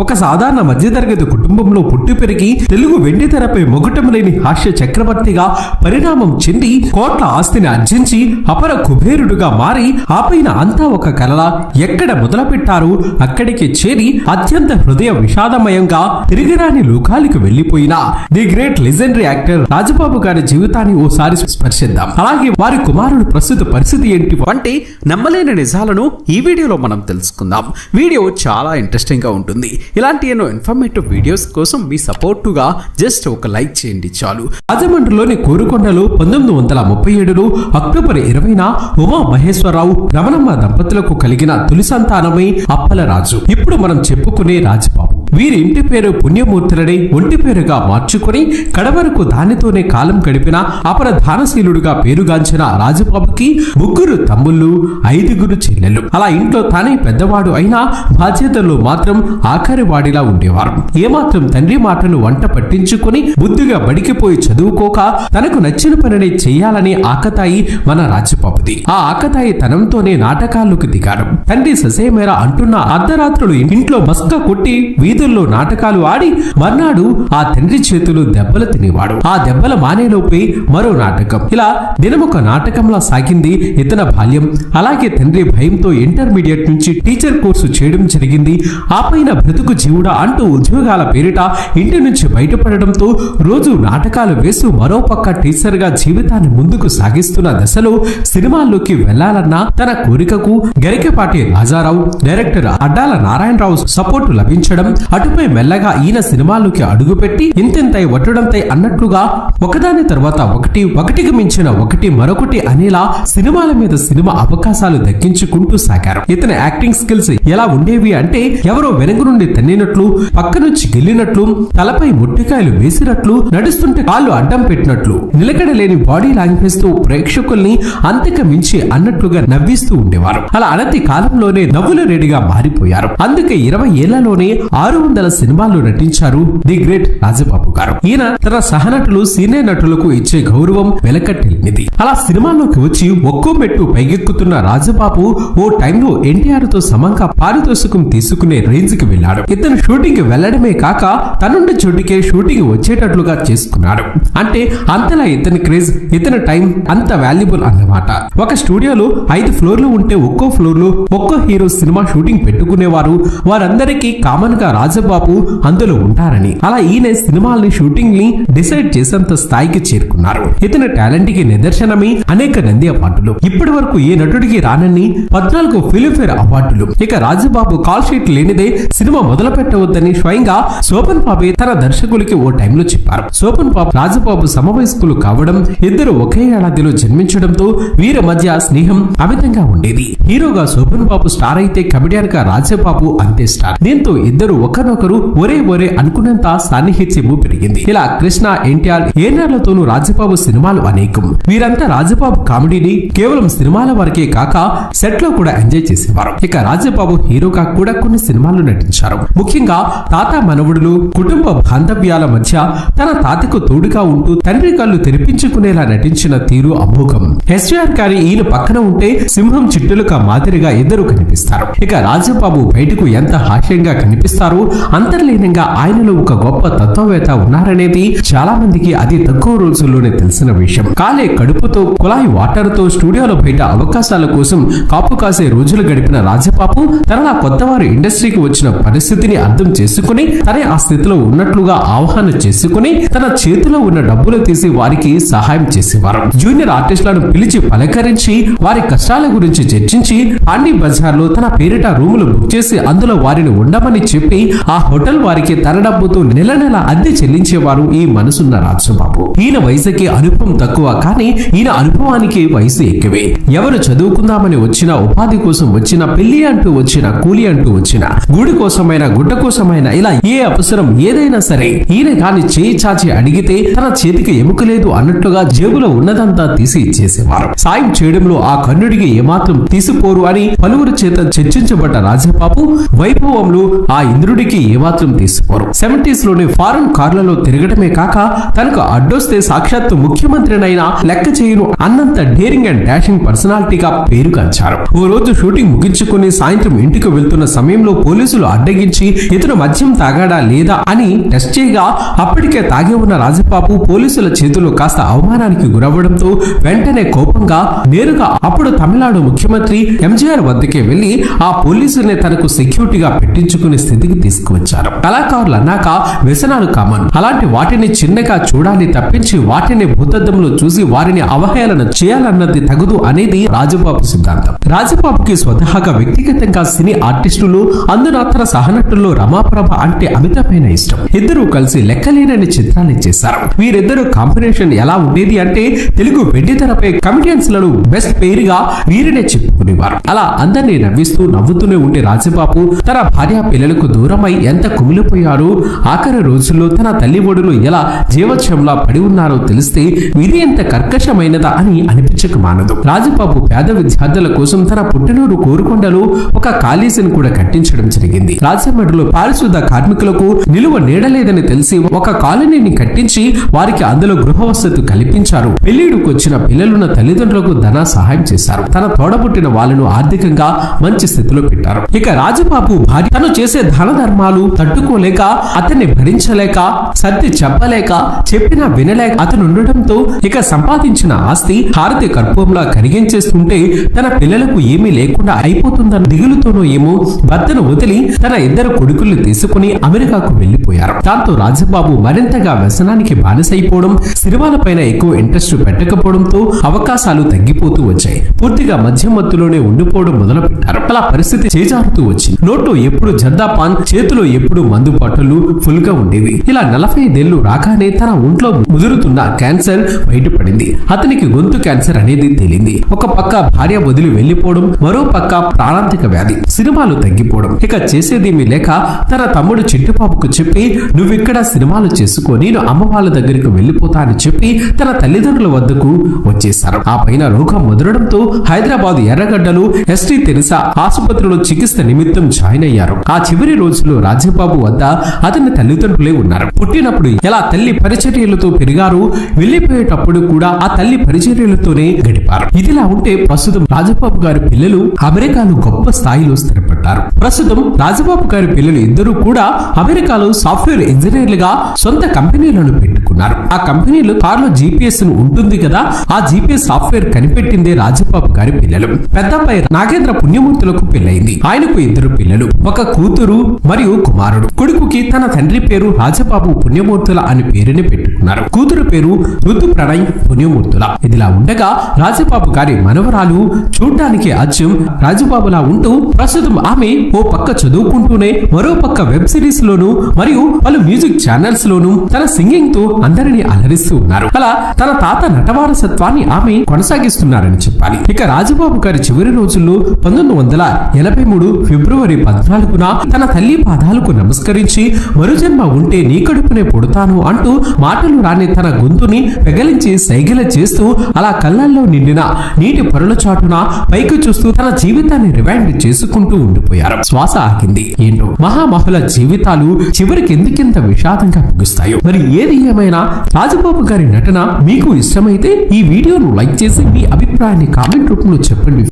ఒక సాధారణ మధ్యతరగతి కుటుంబంలో పుట్టి పెరిగి తెలుగు వెండి తెరపై మొగటం లేని హాస్య చక్రవర్తిగా పరిణామం చెంది కోట్ల ఆస్తిని ఆర్జించి అపర కుబేరుడుగా మారి ఆపైన అంతా ఒక కలల ఎక్కడ మొదలుపెట్టారు? అక్కడికి చేరి అత్యంత హృదయ విషాదమయంగా తిరిగిరాని లోకాలకు వెళ్ళిపోయిన the great legendary actor Rajababu గారి జీవితాన్ని ఓసారి స్పర్శిద్దాం. అలాగే వారి కుమారుడు ప్రస్తుత పరిస్థితి ఏంటి వంటి నమ్మలేని నిజాలను ఈ వీడియోలో మనం తెలుసుకుందాం. వీడియో చాలా ఇంట్రెస్టింగ్గా ఉంటుంది. ఇలాంటి ఎన్నో ఇన్ఫర్మేటివ్ వీడియోస్ కోసం మీ సపోర్టుగా జస్ట్ ఒక లైక్ చేయండి చాలు. రాజమండ్రిలోని కోరుకొండలో పంతొమ్మిది వందల ముప్పై ఏడులో అక్టోబర్ ఇరవైన ఉమా మహేశ్వరరావు రమణమ్మ దంపతులకు కలిగిన తొలి సంతానమే అప్పలరాజు. ఇప్పుడు మనం చెప్పుకునే రాజబాబు వీరి ఇంటి పేరు పుణ్యమూర్తులని ఒంటి పేరుగా మార్చుకుని కడవరకు దానితోనే కాలం గడిపిన అపర దానశీలుడుగా పేరుగాంచిన రాజుబాబుకి ముగ్గురు తమ్ముళ్ళు ఐదుగురు చెల్లెలు అలా ఇంట్లో తానే పెద్దవాడు అయినా బాధ్యతల్లో మాత్రం ఆఖరి వాడిలా ఉండేవారు. ఏమాత్రం తండ్రి మాటను వంట పట్టించుకుని బుద్ధిగా బడికిపోయి చదువుకోక తనకు నచ్చిన పనిని చేయాలని ఆకతాయి మన రాజుబాబుది. ఆ ఆకతాయి తనంతోనే నాటకాల్లోకి దిగారు తండ్రి ససేమేర అంటున్న అర్ధరాత్రులు ఇంట్లో మస్క కొట్టి వీధుల్లో నాటకాలు ఆడి మర్నాడు ఆ తండ్రి చేతులు దెబ్బలు తినేవాడు. ఆ దెబ్బల మానేలోపే మరో నాటకం. ఇలా దినమొక నాటకంలా సాగింది ఇతన బాల్యం. అలాగే తండ్రి భయంతో ఇంటర్మీడియట్ నుంచి టీచర్ కోర్సు చేయడం జరిగింది. ఆ పైన బ్రతుకు జీవుడా అంటూ ఉద్యోగాల పేరిట ఇంటి నుంచి బయటపడడంతో రోజు నాటకాలు వేస్తూ మరో పక్క టీచర్గా జీవితాన్ని ముందుకు సాగిస్తున్న దశలో సినిమాల్లోకి వెళ్ళాలన్న తన కోరికకు గరికపాటి రాజారావు డైరెక్టర్ అడ్డాల నారాయణరావు సపోర్టు లభించడం అటుపై మెల్లగా ఈయన సినిమాలకి అడుగుపెట్టి ఇంతింతై వట్టడంతై అన్నట్లుగా ఒకదాని తర్వాత ఒకటి ఒకటికి మించిన ఒకటి మరొకటి అనేలా సినిమాల మీద సినిమా అవకాశాలు దక్కించుకుంటూ సాగారు. ఇతని యాక్టింగ్ స్కిల్స్ ఎలా ఉండేవి అంటే ఎవరో వెనుక నుండి తన్నినట్లు పక్క నుంచి గెల్లినట్లు తలపై ముట్టికాయలు వేసినట్లు నడుస్తుంటే కాళ్ళు అడ్డం పెట్టినట్లు నిలకడలేని బాడీ లాంగ్వేజ్తో ప్రేక్షకుల్ని అంతక మించి అన్నట్లుగా నవ్విస్తూ ఉండేవారు. అలా అనతి కాలంలోనే నవ్వుల రెడ్డిగా మారిపోయారు. అందుకే ఇరవై ఏళ్ళలోనే ఆరు వందల సినిమాల్లో నటించారు ది గ్రేట్ రాజబాబు గారు. ఈయన తన సహనటులు సీనియర్ నటులకు ఇచ్చే గౌరవం వెలకట్టలేనిది. అలా సినిమాల్లోకి వచ్చి ఒక్కో మెట్టు పైకెక్కుతున్న రాజబాబు ఓ టైంలో ఎన్టీఆర్తో సమంగా పారితోషికం తీసుకునే రేంజ్కి వెళ్ళాడు ఇతను షూటింగ్కి వెళ్ళడమే కాక తనుండి చోటికే షూటింగ్ వచ్చేటట్లుగా చేసుకున్నాడు. అంటే అంతలా ఇతని క్రేజ్ ఇతని టైం అంత వాల్యుబుల్ అన్నమాట. ఒక స్టూడియోలో ఐదు ఫ్లోర్లు ఉంటే ఒక్కో ఫ్లోర్లో ఒక్కో హీరో సినిమా షూటింగ్ పెట్టుకునేవారు. వారందరికీ కామన్గా రాజబాబు అందులో ఉంటారని. అలా ఈయన సినిమాల్ని షూటింగ్ని డిసైడ్ చేసేంత స్థాయికి చేరుకున్నారు. ఇతని టాలెంట్కి నిదర్శనమే అనేక నంది అవార్డులు. ఇప్పటి వరకు ఏ నటుడికి రానని పద్నాలుగు ఫిలింఫేర్ అవార్డులు. ఇక రాజబాబు కాల్ షీట్ లేనిదే సినిమా మొదలు పెట్టవద్దని స్వయంగా సోపన్ బాబే తన దర్శకులకి ఓ టైంలో చెప్పారు. సోపన్ బాబు రాజబాబు సమవయస్కులు కావడం ఇద్దరు ఒకే ఏడాదిలో జన్మించడంతో వీరి మధ్య స్నేహం అమితంగా ఉండేది. హీరోగా శోభన్ బాబు స్టార్ అయితే కమెడియన్గా రాజబాబు అంతే స్టార్. దీంతో ఇద్దరు ఒకరినొకరు ఒరే ఒరే అనుకున్నంత సాన్నిహిత్యము పెరిగింది. ఇలా కృష్ణ ఎన్టీఆర్ ఏనాళ్ళతోనూ రాజబాబు సినిమాలు అనేకం. వీరంతా రాజబాబు కామెడీని కేవలం సినిమాల వరకే కాక సెట్లో కూడా ఎంజాయ్ చేసేవారు. ఇక రాజబాబు హీరోగా కూడా కొన్ని సినిమాలు నటించారు. ముఖ్యంగా తాత మనవుడులు కుటుంబ బాంధవ్యాల మధ్య తన తాతకు తోడుగా ఉంటూ తండ్రి కళ్ళు తెరిపించుకునేలా నటించిన తీరు అమోఘం. ఎస్విఆర్ గారి ఈయన పక్కన ఉంటే సింహం చిట్టులుగా మాదిరిగా ఇద్దరు కనిపిస్తారు. ఇక రాజబాబు బయటకు ఎంత హాస్యంగా కనిపిస్తారు అంతర్లీనంగా ఆయనలో ఒక గొప్ప తత్వవేత్త ఉన్నారనేది చాలా మందికి అది తక్కువ రోజుల్లోనే తెలిసిన విషయం. కాలే కడుపుతో కుళాయి వాటర్తో స్టూడియోలో బయట అవకాశాల కోసం కాపు కాసే రోజులు గడిపిన రాజపాపు తనలా కొత్తవారు ఇండస్ట్రీకి వచ్చిన పరిస్థితిని అర్థం చేసుకుని తనే ఆ స్థితిలో ఉన్నట్లుగా ఆహ్వాన చేసుకుని తన చేతిలో ఉన్న డబ్బులు తీసి వారికి సహాయం చేసేవారు. జూనియర్ ఆర్టిస్టులను పిలిచి పలకరించి వారి కష్టాల గురించి చర్చించి పాండీ బజార్లో తన పేరిట రూములు బుక్ చేసి అందులో వారిని ఉండమని చెప్పి ఆ హోటల్ వారికి తన డబ్బుతో నెల నెల అద్దె చెల్లించేవారు ఈ మనసున్న రాజుబాబు. ఈయన వయసుకి అనుభవం తక్కువ కానీ ఈయన అనుభవానికి వయసు ఎక్కువే. ఎవరు చదువుకుందామని వచ్చిన ఉపాధి కోసం వచ్చిన పెళ్ళి అంటూ వచ్చిన కూలి అంటూ వచ్చిన గుడి కోసమైనా గుడ్డ కోసమైనా ఇలా ఏ అవసరం ఏదైనా సరే ఈయన కాని చేయి చాచి అడిగితే తన చేతికి ఎముకలేదు అన్నట్లుగా జేబులో ఉన్నదంతా తీసి ఇచ్చేసేవారు. సాయం చేయడంలో ఆ కన్నుడికి ఏమాత్రం తీసిపోరు అని పలువురు చేత చర్చించబడ్డ రాజబాబు వైభవంలో ఆ ఇంద్రుడి శివుడికి ఏమాత్రం తీసుకోరు సెవెంటీస్లోని ఫారెన్ కార్లలో తిరగటమే కాక తనకు అడ్డొస్తే సాక్షాత్తు ముఖ్యమంత్రినైనా లెక్క చేయను అన్నంత డేరింగ్ అండ్ డాషింగ్ పర్సనాలిటీగా పేరుగాంచారు ఓ రోజు షూటింగ్ ముగించుకుని సాయంత్రం ఇంటికి వెళ్తున్న సమయంలో పోలీసులు అడ్డగించి ఇతను మద్యం తాగాడా లేదా? అని టెస్ట్ చేయగా అప్పటికే తాగి ఉన్న రాజబాబు పోలీసుల చేతుల్లో కాస్త అవమానానికి గురవ్వడంతో వెంటనే కోపంగా నేరుగా అప్పుడు తమిళనాడు ముఖ్యమంత్రి ఎంజీఆర్ వద్దకే వెళ్ళి ఆ పోలీసుల్ని తనకు సెక్యూరిటీగా పెట్టించుకునే స్థితికి తీసుకువచ్చారు. కళాకారులు అన్నాక వ్యసనాలు కామన్. అలాంటి వాటిని చిన్నగా చూడాలి తప్పించి వాటిని భూతద్దంలో చూసి వారిని అవహేళన చేయాలన్నది తగదు అనేది రాజబాబు సిద్ధాంతం. రాజబాబుకి స్వతహాగా వ్యక్తిగతంగా సినీ ఆర్టిస్టులు అందున తన సహనటుల్లో రమాప్రభ అంటే అమితమైన ఇష్టం. ఇద్దరూ కలిసి లెక్కలేనని చిత్రాలు చేశారు. వీరిద్దరు కాంబినేషన్ ఎలా ఉండేది అంటే తెలుగు వెండితెరపై కమిడియన్స్లను బెస్ట్ పేరుగా వీరినే చెప్పుకునేవారు. అలా అందరినీ నవ్విస్తూ నవ్వుతూనే ఉండే రాజబాబు తన భార్య పిల్లలకు దూరం దూరమై ఎంత కుమిలిపోయారో ఆఖరి రోజుల్లో తన తల్లి ఒడిలో ఎలా జీవక్షంలా పడి ఉన్నారో తెలిస్తే ఇది ఎంత కర్కశమైనదా అని అనిపించక మానదు. రాజబాబు పేద విద్యార్థుల కోసం తన పుట్టినూరు కోరుకొండలో ఒక కాలేజీని కూడా కట్టించడం జరిగింది. రాజమండ్రిలో పారిశుద్ధ కార్మికులకు నిలువ నీడలేదని తెలిసి ఒక కాలనీని కట్టించి వారికి అందులో గృహవసతి కల్పించారు. పెళ్ళిడుకు వచ్చిన పిల్లలున్న తల్లిదండ్రులకు ధన సహాయం చేశారు. తన తోడబుట్టిన వాళ్ళను ఆర్థికంగా మంచి స్థితిలో పెట్టారు. ఇక రాజబాబు భార్య తను చేసే దాన ధర్మాలు తట్టుకోలేక అతన్ని భరించలేక సర్ది చెప్పలేక చెప్పినా వినలేక అతను ఉండటంతో ఇక సంపాదించిన ఆస్తి హారతి కర్పూరంలా కరిగించేస్తుంటే తన పిల్లలకు ఏమీ లేకుండా అయిపోతుందన్న దిగులుతోనో ఏమో భర్తను వదిలి తన ఇద్దరు కొడుకుల్ని తీసుకుని అమెరికాకు వెళ్ళిపోయారు దాంతో రాజబాబు మరింతగా వ్యసనానికి బానిసైపోవడం సినిమాలపైన ఎక్కువ ఇంట్రెస్ట్ పెట్టకపోవడంతో అవకాశాలు తగ్గిపోతూ వచ్చాయి. పూర్తిగా మధ్య మత్తులోనే ఉండిపోవడం మొదలుపెట్టారు. అలా పరిస్థితి చేజారుతూ వచ్చింది. నోట్లో ఎప్పుడు జర్దా పాన్ చేతిలో ఎప్పుడు మందు బాటలు ఫుల్గా ఉండేవి. ఇలా నలభై ఐదేళ్ళు రాగానే తన ఒంట్లో ముదురుతున్న క్యాన్సర్ బయటపడింది. అతనికి గొంతు క్యాన్సర్ అనేది తేలింది. ఒక పక్క భార్య వదిలి వెళ్ళిపోవడం మరో పక్క ప్రాణాంతిక వ్యాధి సినిమాలు తగ్గిపోవడం. ఇక చేసేదేమీ లేక తన తమ్ముడు చిట్టుబాబుకు చెప్పి నువ్విక్కడ సినిమాలు చేసుకో నేను అమ్మ వాళ్ళ దగ్గరికి వెళ్ళిపోతా అని చెప్పి తన తల్లిదండ్రుల వద్దకు వచ్చేశారు. ఆ పైన రోగం ముదరడంతో హైదరాబాద్ ఎర్రగడ్డలు ఎస్టీ తెరిసా ఆసుపత్రిలో చికిత్స నిమిత్తం జాయిన్ అయ్యారు. ఆ చివరి రోజుల్లో రాజబాబు వద్ద అతని తల్లిదండ్రులే ఉన్నారు. పుట్టినప్పుడు ఎలా తల్లి పరిచర్యలతో పెరిగారు వెళ్ళిపోయేటప్పుడు కూడా ఆ తల్లి పరిచర్యలతోనే గడిపారు. ఇదిలా ఉంటే ప్రస్తుతం రాజబాబు గారి పిల్లలు అమెరికాను గొప్ప స్థాయిలో స్థిరపడ్డారు ప్రస్తుతం రాజబాబు గారి పిల్లలు ఇద్దరు కూడా అమెరికాలో సాఫ్ట్వేర్ ఇంజనీర్లుగా సొంత కంపెనీలను పెట్టుకున్నారు. ఆ కంపెనీలో కార్లో జీపీఎస్ ఉంటుంది కదా ఆ జీపీఎస్ సాఫ్ట్వేర్ కనిపెట్టిందే రాజబాబు గారి పిల్లలు. పెద్దపై నాగేంద్ర పుణ్యమూర్తులకు పెళ్ళైంది ఆయనకు ఇద్దరు పిల్లలు ఒక కూతురు మరియు కుమారుడు. కొడుకుకి తన తండ్రి పేరు రాజబాబు పుణ్యమూర్తుల అని పేరుని పెట్టుకున్నారు. కూతురు పేరు ఋతు ప్రణయ్ పుణ్యమూర్తుల. ఇదిలా ఉండగా రాజబాబు గారి మనవరాలు చూడ్డానికి అచ్చం రాజబాబులా ఉంటూ ప్రస్తుతం ఆమె ఓ పక్క చదువుకుంటూనే మరో పక్క వెబ్ సిరీస్ లోను మరియు పలు మ్యూజిక్ ఛానల్స్ లోను తన సింగింగ్తో అందరినీ అలరిస్తూ ఉన్నారు. అలా తన తాత నటవారసత్వాన్ని ఆమె కొనసాగిస్తున్నారని చెప్పాలి. ఇక రాజబాబు గారి చివరి రోజుల్లో పంతొమ్మిది వందల ఎనభై మూడు ఫిబ్రవరి పద్నాలుగున తన తల్లి పాదాలకు నమస్కరించి మరుజన్మ ఉంటే నీ కడుపునే పుడతాను అంటూ మాటలు రాని తన గొంతుని పెగలించి సైగల చేస్తూ అలా కళ్ళల్లో నిండిన నీటి పరుల చాటున పైకి చూస్తూ తన జీవితాన్ని రివైండ్ చేసుకుంటూ ఉండిపోయారు శ్వాస ఆగింది. ఏంటో? మహామహుల జీవితాలు చివరికి ఎందుకింత విషాదంగా ముగుస్తాయో? మరి ఏది ఏమైనా రాజబాబు గారి నటన మీకు ఇష్టమైతే ఈ వీడియోను లైక్ చేసి మీ అభిప్రాయాన్ని కామెంట్ రూపంలో చెప్పండి.